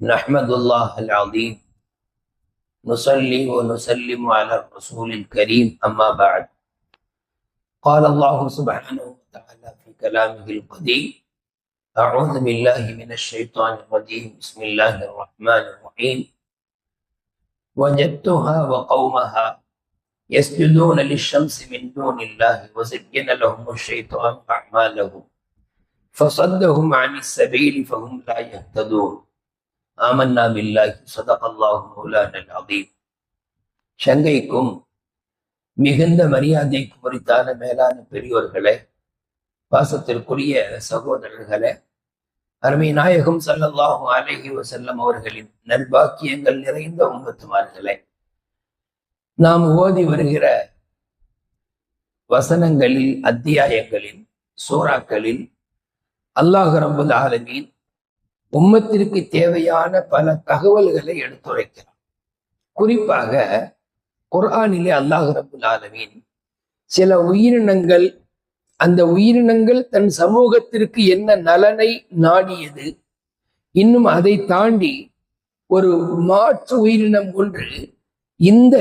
نحمد الله العظيم. نصلي ونسلم على الرسول الكريم أما بعد. قال الله سبحانه وتعالى في كلامه القديم أعوذ بالله من الشيطان الرجيم. بسم الله الرحمن الرحيم. وجدتها وقومها يسجدون للشمس من دون الله وزين لهم الشيطان أعمالهم فصدهم عن السبيل فهم لا يهتدون. ஆமன்னா பில்லாஹி சதகல்லாஹு மௌலானல் அதீம் சங்கைக்கும் மிகுந்த மரியாதைக்கு குறித்தான மேலான பெரியோர்களே பாசத்திற்குரிய சகோதரர்களே அருமை நாயகம் சல்லல்லாஹும் அலஹி வசல்லம் அவர்களின் நல்பாக்கியங்கள் நிறைந்த உங்கத்துமார்களே நாம் ஓதி வருகிற வசனங்களில் அத்தியாயங்களில் சூறாக்களில் அல்லாஹ் ரபுல் ஆலமீன் உம்மத்திற்கு தேவையான பல தகவல்களை எடுத்துரைக்கிறார். குறிப்பாக குர்ஆனிலே அல்லாஹ் ரபுல் ஆலமீன் சில உயிரினங்கள் அந்த உயிரினங்கள் தன் சமூகத்திற்கு என்ன நலனை நாடியது இன்னும் அதை தாண்டி ஒரு மாற்று உயிரினம் ஒன்று இந்த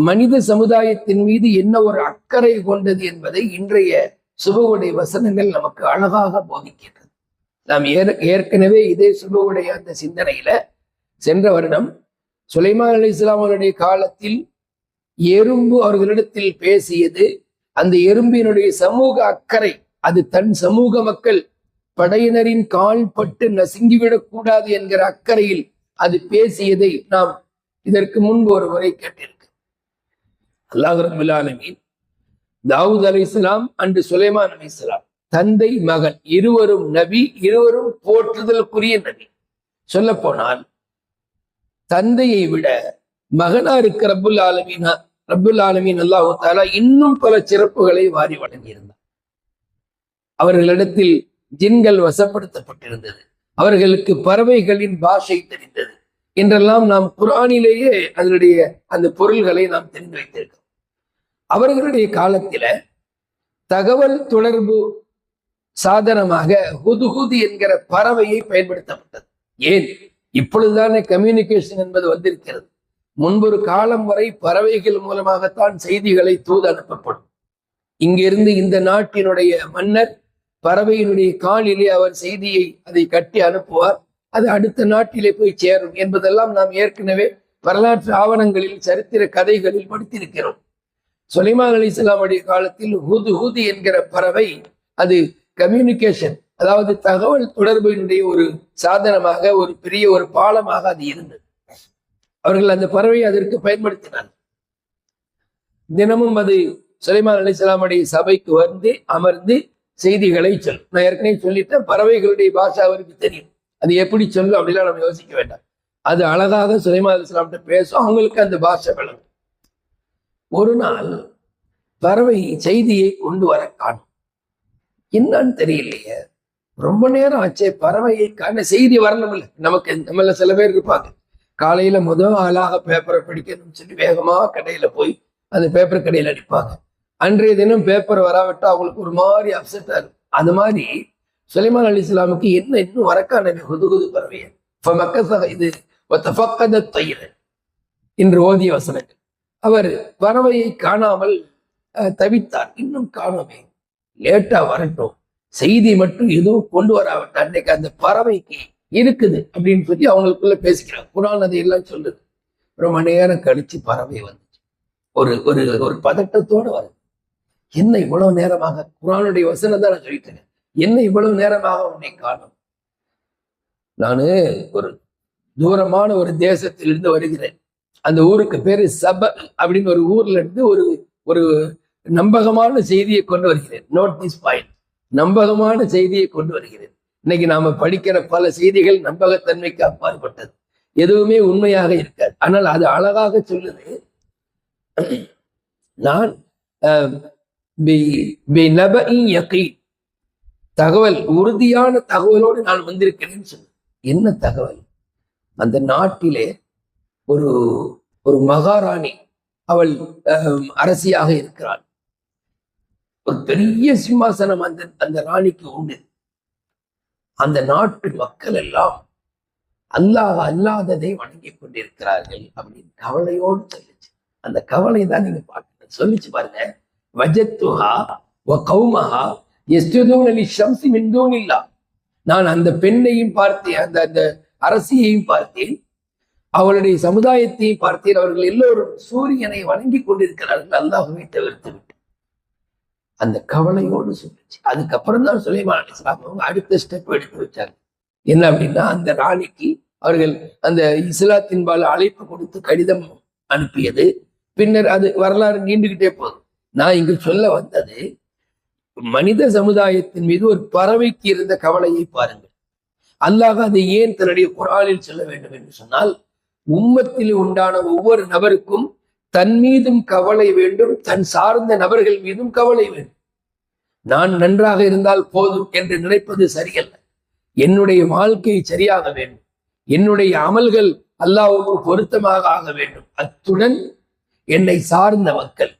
மனித சமுதாயத்தின் மீது என்ன ஒரு அக்கறை கொண்டது என்பதை இன்றைய சுபவுடைய வசனங்கள் நமக்கு அழகாக போதிக்கிறது நாம் ஏற்கனவே இதே சுபவுடைய அந்த சிந்தனையில சென்ற வருடம் சுலைமான் அலி இஸ்லாம் அவருடைய காலத்தில் எறும்பு அவர்களிடத்தில் பேசியது அந்த எறும்பினுடைய சமூக அக்கறை அது தன் சமூக மக்கள் படையினரின் கால் பட்டு நசுங்கிவிடக் கூடாது என்கிற அக்கறையில் அது பேசியதை நாம் இதற்கு முன்பு ஒரு முறை கேட்டிருக்க அல்லாஹ் ரபுல்லாலமீன் தாவூத் அலி இஸ்லாம் அன்று சுலைமான் அலி இஸ்லாம் தந்தை மகன் இருவரும் நபி இருவரும் போற்றுதலுக்குரிய நபி. சொல்ல போனால் தந்தையை விட மகனா இருக்க ரபுல் ஆலமீனா ரபுல் ஆலமீன் அல்லாஹு தாலா இன்னும் பல சிறப்புகளை வாரி வழங்கியிருந்தார். அவர்களிடத்தில் ஜின்கள் வசப்படுத்தப்பட்டிருந்தது. அவர்களுக்கு பறவைகளின் பாஷை தெரிந்தது. என்றெல்லாம் நாம் குரானிலேயே அதனுடைய அந்த பொருள்களை நாம் தெரிந்து வைத்திருக்கிறோம். அவர்களுடைய காலத்தில தகவல் தொடர்பு சாதனமாக ஹுதுஹுது என்கிற பறவையை பயன்படுத்தப்பட்டது. ஏன்? இப்பொழுதுதானே கம்யூனிகேஷன் என்பது வந்திருக்கிறது. முன்பொரு காலம் வரை பறவைகள் மூலமாகத்தான் செய்திகளை தூது அனுப்பப்படும். இங்கிருந்து இந்த நாட்டினுடைய மன்னர் பறவையினுடைய காலிலே அவர் செய்தியை அதை கட்டி அனுப்புவார். அது அடுத்த நாட்டிலே போய் சேரும் என்பதெல்லாம் நாம் ஏற்கனவே வரலாற்று ஆவணங்களில் சரித்திர கதைகளில் படித்திருக்கிறோம். சுலைமான் அலி இஸ்லாமுடைய காலத்தில் ஹுது ஹுது என்கிற பறவை அது கம்யூனிகேஷன் அதாவது தகவல் தொடர்பினுடைய ஒரு சாதனமாக ஒரு பெரிய ஒரு பாலமாக அது இருந்தது. அவர்கள் அந்த பறவை அதற்கு பயன்படுத்தினார் தினமும் அது சுலைமான் அலிஸ்லாமுடைய சபைக்கு வந்து அமர்ந்து செய்திகளை சொல்லும் நான் ஏற்கனவே சொல்லிட்டேன் பறவைகளுடைய பாஷா அவருக்கு தெரியும். அது எப்படி சொல்லும் அப்படிலாம் நம்ம யோசிக்க வேண்டாம். அது அழகாக சுலைமான் அலிஸ்லாம்கிட்ட பேசும் அவங்களுக்கு அந்த பாஷை விளங்கும். ஒரு நாள் பறவை செய்தியை கொண்டு வர காணும். என்னன்னு தெரியலையே. ரொம்ப நேரம் ஆச்சே பறவையை காண செய்தி வரணும் இல்லை நமக்கு நம்மள சில பேர் இருப்பாங்க. காலையில முதல் ஆளாக பேப்பரை படிக்கணும்னு சொல்லி வேகமா கடையில போய் அந்த பேப்பர் கடையில் அடிப்பாங்க. அன்றைய தினம் பேப்பர் வராவிட்டா அவங்களுக்கு ஒரு மாதிரி அப்செட்டா இருக்கும். அது மாதிரி சுலைமான் அலி இஸ்லாமுக்கு என்ன இன்னும் வரக்கான குதுகுது பறவை இது என்று ஓதிய வசனங்கள். அவர் பறவையை காணாமல் தவித்தார். இன்னும் காணோமே. லேட்டா வரட்டும். செய்தி மட்டும் எதுவும் கொண்டு வராவிட்டா அன்னைக்கு அந்த பறவைக்கு இருக்குது அப்படின்னு சொல்லி அவங்களுக்குள்ள பேசிக்கிறாங்க. குரான் அதை எல்லாம் சொல்லுது. ரொம்ப நேரம் கழிச்சு பறவை வந்துச்சு. ஒரு ஒரு ஒரு பதட்டத்தோட வருது. என்ன இவ்வளவு நேரமாக? குரானுடைய வசனம் தான் நான் சொல்லிட்டேன் என்ன இவ்வளவு நேரமாக உன்னை காணும்? நானு ஒரு தூரமான ஒரு தேசத்திலிருந்து வருகிறேன். அந்த ஊருக்கு பேரு சப அப்படின்னு ஒரு ஊர்ல இருந்து ஒரு ஒரு நம்பகமான செய்தியை கொண்டு வருகிறேன். நோட் திஸ் பாயிண்ட் நம்பகமான செய்தியை கொண்டு வருகிறேன். இன்னைக்கு நாம படிக்கிற பல செய்திகள் நம்பகத்தன்மைக்கு அப்பாற்பட்டது. எதுவுமே உண்மையாக இருக்காது. ஆனால் அது அழகாக சொல்லுது. நான் தகவல் உறுதியான தகவலோடு நான் வந்திருக்கிறேன்னு சொன்னேன் என்ன தகவல்? அந்த நாட்டிலே ஒரு ஒரு மகாராணி அவள் அரசியாக இருக்கிறாள். ஒரு பெரிய சிம்மாசனம் அந்த அந்த ராணிக்கு உண்டு. அந்த நாட்டு மக்கள் எல்லாம் அல்லாஹ் அல்லாததை வணங்கி கொண்டிருக்கிறார்கள் அப்படின்னு கவலையோடு சொல்லிச்சு. அந்த கவலை தான் நீங்க பார்க்கணும். சொல்லிச்சு பாருங்க. வஜத்துஹா வ கௌமஹா எஸ்துதூன் அலி ஷம்சி மின்தூன் இல்லா நான் அந்த பெண்ணையும் பார்த்தேன் அந்த அந்த அரசியையும் பார்த்தேன். அவளுடைய சமுதாயத்தையும் பார்த்தேன். அவர்கள் எல்லோரும் சூரியனை வணங்கி கொண்டிருக்கிறார்கள். அல்லாஹுவை தவிர்த்து அந்த கவலையோடு சொல்லிச்சு. அதுக்கப்புறம் தான் சுலைமான் அலிஸ்லாம் அவங்க அடுத்த ஸ்டெப் எடுத்து வச்சாங்க. என்ன அப்படின்னா அந்த ராணிக்கு அவர்கள் அந்த இஸ்லாத்தின்பால் அழைப்பு கொடுத்து கடிதம் அனுப்பியது. பின்னர் அது வரலாறு நீண்டுகிட்டே போகுது. நான் இங்கு சொல்ல வந்தது மனித சமுதாயத்தின் மீது ஒரு பறவைக்கு இருந்த கவலையை பாருங்கள். அல்லாஹ் அதை ஏன் தன்னுடைய குராலில் சொல்ல வேண்டும் என்று சொன்னால் உம்மத்தில் உண்டான ஒவ்வொரு நபருக்கும் தன் மீதும் கவலை வேண்டும் தன் சார்ந்த நபர்கள் மீதும் கவலை வேண்டும். நான் நன்றாக இருந்தால் போதும் என்று நினைப்பது சரியல்ல. என்னுடைய வாழ்க்கை சரியாக வேண்டும். என்னுடைய அமல்கள் அல்லாவுக்கு பொருத்தமாக ஆக வேண்டும். அத்துடன் என்னை சார்ந்த மக்கள்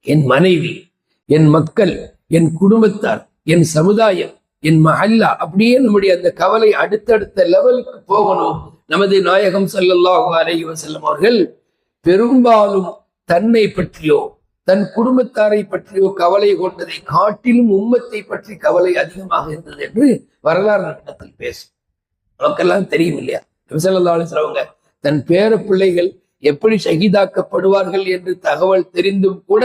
என் மனைவி என் மக்கள் என் குடும்பத்தார் என் சமுதாயம் என் மஹல்லா அப்படியே நம்முடைய அந்த கவலை அடுத்தடுத்த லெவலுக்கு போகணும். நமது நாயகம் ஸல்லல்லாஹு அலைஹி வஸல்லம் அவர்கள் பெரும்பாலும் தன்னை பற்றியோ தன் குடும்பத்தாரை பற்றியோ கவலை கொண்டதை காட்டிலும் உம்மத்தை பற்றி கவலை அதிகமாக இருந்தது என்று வரலாறு நடத்தில் பேசும். நமக்கெல்லாம் தெரியும் இல்லையா? அவங்க தன் பேர பிள்ளைகள் எப்படி சகிதாக்கப்படுவார்கள் என்று தகவல் தெரிந்தும் கூட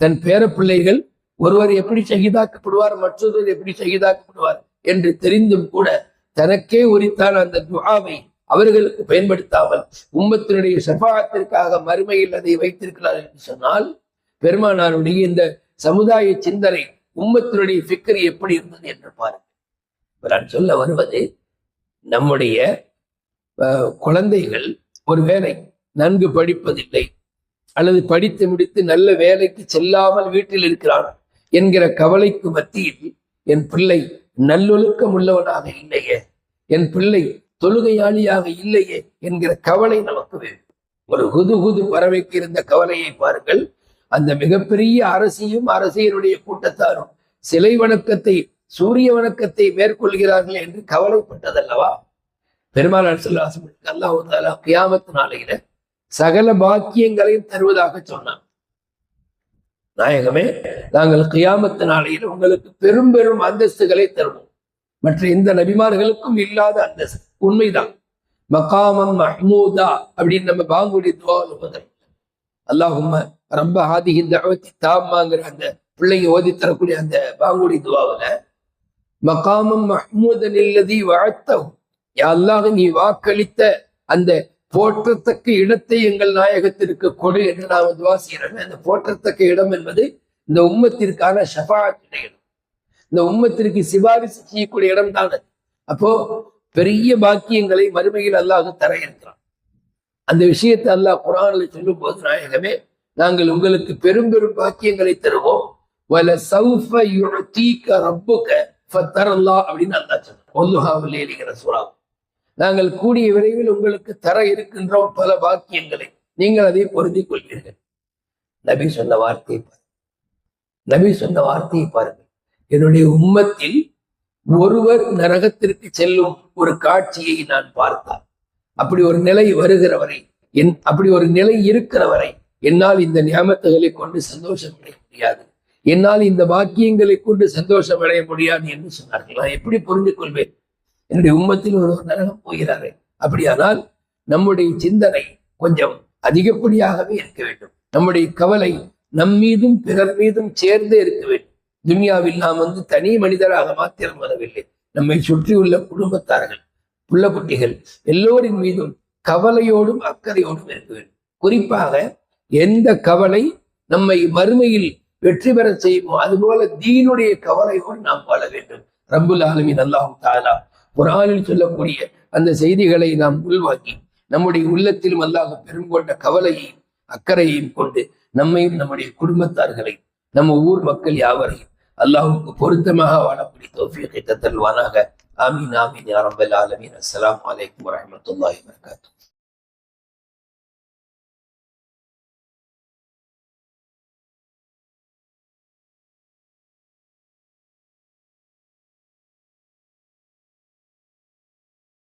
தன் பேர பிள்ளைகள் ஒருவர் எப்படி சகிதாக்கப்படுவார் மற்றொருவர் எப்படி சகிதாக்கப்படுவார் என்று தெரிந்தும் கூட தனக்கே உரித்தான அந்த துவாவை அவர்களுக்கு பயன்படுத்தாமல் உம்மத்தினுடைய ஷஃபாத்திற்காக மறுமையில் அதை வைத்திருக்கிறார் என்று சொன்னால் பெருமானாருடைய இந்த சமுதாய சிந்தனை உம்மத்தினுடைய ஃபிக்கர் எப்படி இருந்தது என்று பாருங்கள். நான் சொல்ல வருவது நம்முடைய அஹ், குழந்தைகள் ஒரு வேலை நன்கு படிப்பதில்லை அல்லது படித்து முடித்து நல்ல வேலைக்கு செல்லாமல் வீட்டில் இருக்கிறான் என்கிற கவலைக்கு மத்தியில் என் பிள்ளை நல்லொழுக்கம் உள்ளவனாக இல்லையே என் பிள்ளை தொழுகையாளியாக இல்லையே என்கிற கவலை நமக்கு வேணும் ஒரு குது குது பறவைக்கு இருந்த கவலையை பாருங்கள். அந்த மிகப்பெரிய அரசியும் அரசியனுடைய கூட்டத்தாரும் சிலை வணக்கத்தை சூரிய வணக்கத்தை மேற்கொள்கிறார்கள் என்று கவலைப்பட்டதல்லவா? பெருமாள் சொல்லாசம் அல்லாஹு தாலா கியாமத்து நாளையில சகல பாக்கியங்களையும் தருவதாக சொன்னான். நாயகமே நாங்கள் கியாமத்து நாளையில் உங்களுக்கு பெரும் பெரும் அந்தஸ்துகளை தருவோம். மற்ற எந்த நபிமார்களுக்கும் இல்லாத அந்தஸ்து. உண்மைதான். மகாமம் மஹ்மூதா அப்படின்னு நம்ம பாங்குடி துவாவில் முதல் ரொம்ப ரப்ப ஹாதிஹி அந்த பிள்ளைங்க ஓதி தரக்கூடிய அந்த பாங்குடி துவாவில் மகாமம் மஹ்மூதன் இல்லதி வாழ்த்தவும் அல்லாஹ் நீ வாக்களித்த அந்த போற்றத்தக்க இடத்தை எங்கள் நாயகத்திற்கு கொடு என்று நாம் துவா செய்யறோம் அந்த போற்றத்தக்க இடம் என்பது இந்த உம்மத்திற்கான ஷஃபாத்துடைய இடம். இந்த உம்மத்திற்கு சிபாரிசு செய்யக்கூடிய இடம் தான் அது. அப்போ பெரிய பாக்கியங்களை மறுமையில் அல்லாஹ் தர இருக்கிறான் அந்த விஷயத்தை அல்லாஹ் குரானில் சொல்லும் போது நாயகமே நாங்கள் உங்களுக்கு பெரும் பெரும் பாக்கியங்களை தருவோம். வல சௌஃப யுஅதீக ரப்புக ஃபத்தரல்லா அப்படின்னு அல்லாஹ் சொன்னான் ஒல்லுஹாவில் ஏறிகிற நாங்கள் கூடிய விரைவில் உங்களுக்கு தர இருக்கின்றோம் பல பாக்கியங்களை. நீங்கள் அதை பொருந்திக் கொள்வீர்கள் நபி சொன்ன வார்த்தையை பாருங்கள். நபி சொன்ன வார்த்தையை பாருங்கள். என்னுடைய உம்மத்தில் ஒருவர் நரகத்திற்கு செல்லும் ஒரு காட்சியை நான் பார்த்தார் அப்படி ஒரு நிலை வருகிறவரை என் அப்படி ஒரு நிலை இருக்கிறவரை என்னால் இந்த நியமத்துகளை கொண்டு சந்தோஷம் அடைய முடியாது. என்னால் இந்த வாக்கியங்களை கொண்டு சந்தோஷம் அடைய முடியாது என்று சொன்னார்கள்? நான் எப்படி புரிந்து கொள்வேன் என்னுடைய உம்மத்தில் ஒருவர் நரகம் போகிறாரே அப்படியானால் நம்முடைய சிந்தனை கொஞ்சம் அதிகப்படியாகவே இருக்க வேண்டும். நம்முடைய கவலை நம் மீதும் பிறர் மீதும் சேர்ந்தே இருக்க வேண்டும். துனியாவில் நாம் வந்து தனி மனிதராக மாத்திரம் வரவில்லை. நம்மை சுற்றியுள்ள குடும்பத்தார்கள் புள்ள குட்டிகள் எல்லோரின் மீதும் கவலையோடும் அக்கறையோடும் இருக்க வேண்டும். குறிப்பாக எந்த கவலை நம்மை மறுமையில் வெற்றி பெற செய்யுமோ அதுபோல தீனுடைய கவலையோடு நாம் வாழ வேண்டும். ரப்புல் ஆலமின் அல்லாஹும் தாலா குரானில் சொல்லக்கூடிய அந்த செய்திகளை நாம் உள்வாக்கி நம்முடைய உள்ளத்திலும் அல்லாஹ் பெரும் கொண்ட கவலையையும் அக்கறையையும் கொண்டு நம்மையும் நம்முடைய குடும்பத்தார்களை நம்ம ஊர் மக்கள் யாவரையும் அல்லாஹுக்கு பொருத்தமாக வாழக்கூடிய தோஃபியத்தை தத்தல்வானாக ஆமீன் ஆமீன் யா ரப்பல் ஆலமீன் அஸ்ஸலாமு அலைக்கும் வரஹ்மத்துல்லாஹி வபரகாத்துஹு